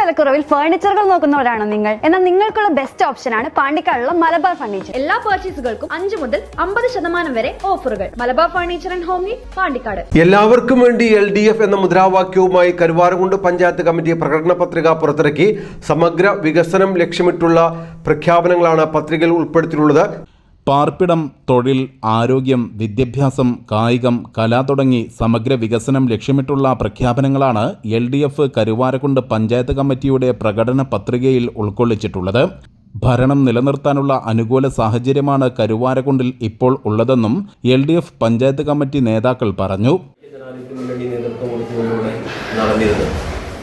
വിലക്കുറവിൽ ഫർണിച്ചറുകൾ നോക്കുന്നവരാണോ നിങ്ങൾ. എന്നാൽ നിങ്ങൾക്കുള്ള ബെസ്റ്റ് ഓപ്ഷൻ ആണ് പാണ്ടിക്കാടുള്ള മലബാർ ഫർണിച്ചർ എല്ലാ പർച്ചേസുകൾക്കും അഞ്ച് മുതൽ അമ്പത് ശതമാനം വരെ ഓഫറുകൾ Malabar furniture and home need Pandikkad. എല്ലാവർക്കും വേണ്ടി എൽ ഡി എഫ് എന്ന മുദ്രാവാക്യവുമായി കരുവാരകുണ്ട് പഞ്ചായത്ത് കമ്മിറ്റി പ്രകടന പത്രിക പുറത്തിറക്കി. സമഗ്ര വികസനം ലക്ഷ്യമിട്ടുള്ള പ്രഖ്യാപനങ്ങളാണ് പത്രികയിൽ ഉൾപ്പെടുത്തിയിട്ടുള്ളത്. പാർപ്പിടം തൊഴിൽ ആരോഗ്യം വിദ്യാഭ്യാസം കായികം കല തുടങ്ങി സമഗ്ര വികസനം ലക്ഷ്യമിട്ടുള്ള പ്രഖ്യാപനങ്ങളാണ് L D F Karuvarakundu panchayat കമ്മിറ്റിയുടെ പ്രകടന പത്രികയിൽ ഉൾക്കൊള്ളിച്ചിട്ടുള്ളത്. ഭരണം നിലനിർത്താനുള്ള അനുകൂല സാഹചര്യമാണ് കരുവാരക്കുണ്ടിൽ ഇപ്പോൾ ഉള്ളതെന്നും L D F panchayat committee നേതാക്കൾ പറഞ്ഞു.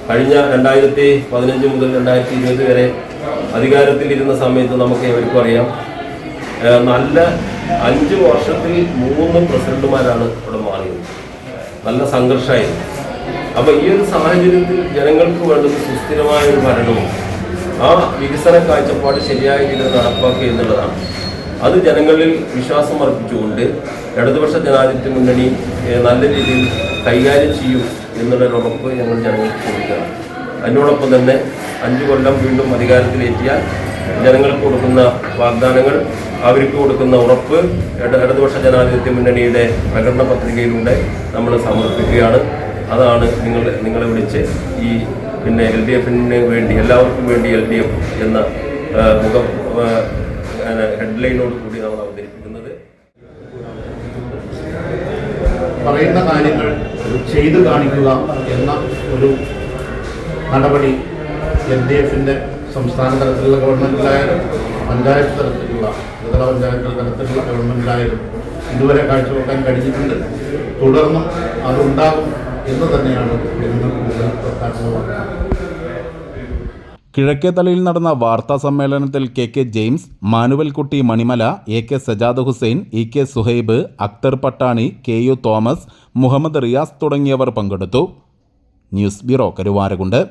കഴിഞ്ഞ രണ്ടായിരത്തി പതിനഞ്ച് മുതൽ രണ്ടായിരത്തി ഇരുപത് വരെ അധികാരത്തിലിരുന്ന സമയത്ത് നമുക്ക് എവർക്കും അറിയാം. നല്ല അഞ്ച് വർഷത്തിൽ മൂന്ന് പ്രസിഡന്റുമാരാണ് ഇവിടെ മാറിയത്. നല്ല സംഘർഷമായിരുന്നു. അപ്പൊ ഈ ഒരു സാഹചര്യത്തിൽ ജനങ്ങൾക്ക് വേണ്ടത് സുസ്ഥിരമായ ഒരു ഭരണവും ആ വികസന കാഴ്ചപ്പാട് ശരിയായ രീതിയിൽ നടപ്പാക്കുക എന്നുള്ളതാണ്. അത് ജനങ്ങളിൽ വിശ്വാസം അർപ്പിച്ചുകൊണ്ട് ഇടതുപക്ഷ ജനാധിപത്യ മുന്നണി നല്ല രീതിയിൽ കൈകാര്യം ചെയ്യും എന്നുള്ളൊരു ഉറപ്പ് ഞങ്ങൾ ജനങ്ങൾക്ക് കൊടുക്കുകയാണ്. അതിനോടൊപ്പം തന്നെ അഞ്ചു കൊല്ലം വീണ്ടും അധികാരത്തിലെത്തിയാൽ ജനങ്ങൾക്ക് കൊടുക്കുന്ന വാഗ്ദാനങ്ങൾ അവർക്ക് കൊടുക്കുന്ന ഉറപ്പ് ഇട ഇടതുപക്ഷ ജനാധിപത്യ മുന്നണിയുടെ പ്രകടന പത്രികയിലൂടെ നമ്മൾ സമർപ്പിക്കുകയാണ്. അതാണ് നിങ്ങൾ നിങ്ങളെ വിളിച്ച് ഈ പിന്നെ എൽ ഡി എഫിന് വേണ്ടി എല്ലാവർക്കും വേണ്ടി എൽ ഡി എഫ് എന്ന മുഖം ഹെഡ്ലൈനോട് കൂടി നമ്മൾ അവതരിപ്പിക്കുന്നത്. പറയുന്ന കാര്യങ്ങൾ ചെയ്തു കാണിക്കുക എന്ന ഒരു നടപടി എൽ ഡി എഫിന്റെ സംസ്ഥാന തലത്തിലുള്ള ഗവൺമെന്റിലായാലും പഞ്ചായത്ത് തലത്തിലുള്ള ത്രിതല പഞ്ചായത്തിൽ തലത്തിലുള്ള ഗവൺമെന്റിലായാലും ഇതുവരെ കാഴ്ചവെക്കാൻ കഴിഞ്ഞിട്ടുണ്ട്. തുടർന്നും അതുണ്ടാകും എന്ന് തന്നെയാണ് കിഴക്കേതലയിൽ നടന്ന വാർത്താ സമ്മേളനത്തിൽ K K James Manuelkutty Manimala A K Sajad Hussain E K Suhaib Akhtar Pattani K U Thomas Muhammad Riyas തുടങ്ങിയവർ പങ്കെടുത്തു. News bureau Karuvarakundu.